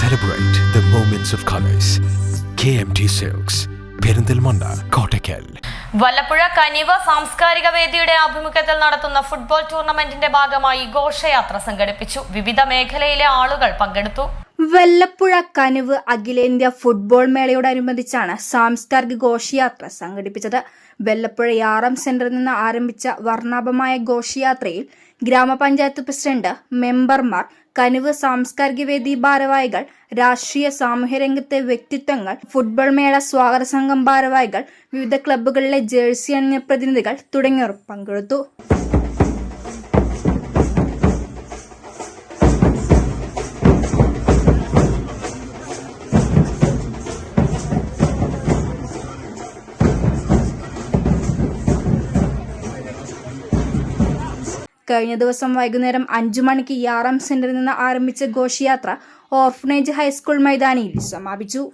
Celebrate the moments of colors. KMT Silks, Perinthalmanna Kottakkal. Vallappuzha Kaniva സാംസ്കാരിക വേദിയുടെ ആഭിമുഖ്യത്തിൽ നടത്തുന്ന ഫുട്ബോൾ ടൂർണമെന്റിന്റെ ഭാഗമായി ഘോഷയാത്ര സംഘടിപ്പിച്ചു. വിവിധ മേഖലയിലെ ആളുകൾ പങ്കെടുത്തു. വെല്ലപ്പുഴ കനുവ് അഖിലേന്ത്യാ ഫുട്ബോൾ മേളയോടനുബന്ധിച്ചാണ് സാംസ്കാരിക ഘോഷയാത്ര സംഘടിപ്പിച്ചത്. വെല്ലപ്പുഴ ആറാം സെന്ററിൽ നിന്ന് ആരംഭിച്ച വർണാഭമായ ഘോഷയാത്രയിൽ ഗ്രാമപഞ്ചായത്ത് പ്രസിഡന്റ് മെമ്പർമാർ കനുവ് സാംസ്കാരിക വേദി ഭാരവാഹികൾ രാഷ്ട്രീയ സാമൂഹ്യ രംഗത്തെ വ്യക്തിത്വങ്ങൾ ഫുട്ബോൾ മേള സ്വാഗത സംഘം ഭാരവാഹികൾ വിവിധ ക്ലബ്ബുകളിലെ ജേഴ്സി അണിഞ്ഞ പ്രതിനിധികൾ തുടങ്ങിയവർ പങ്കെടുത്തു. കഴിഞ്ഞ ദിവസം വൈകുന്നേരം അഞ്ചു മണിക്ക് യാറാം സെന്ററിൽ നിന്ന് ആരംഭിച്ച ഘോഷയാത്ര ഓർഫനേജ് ഹൈസ്കൂൾ മൈതാനിയിൽ സമാപിച്ചു.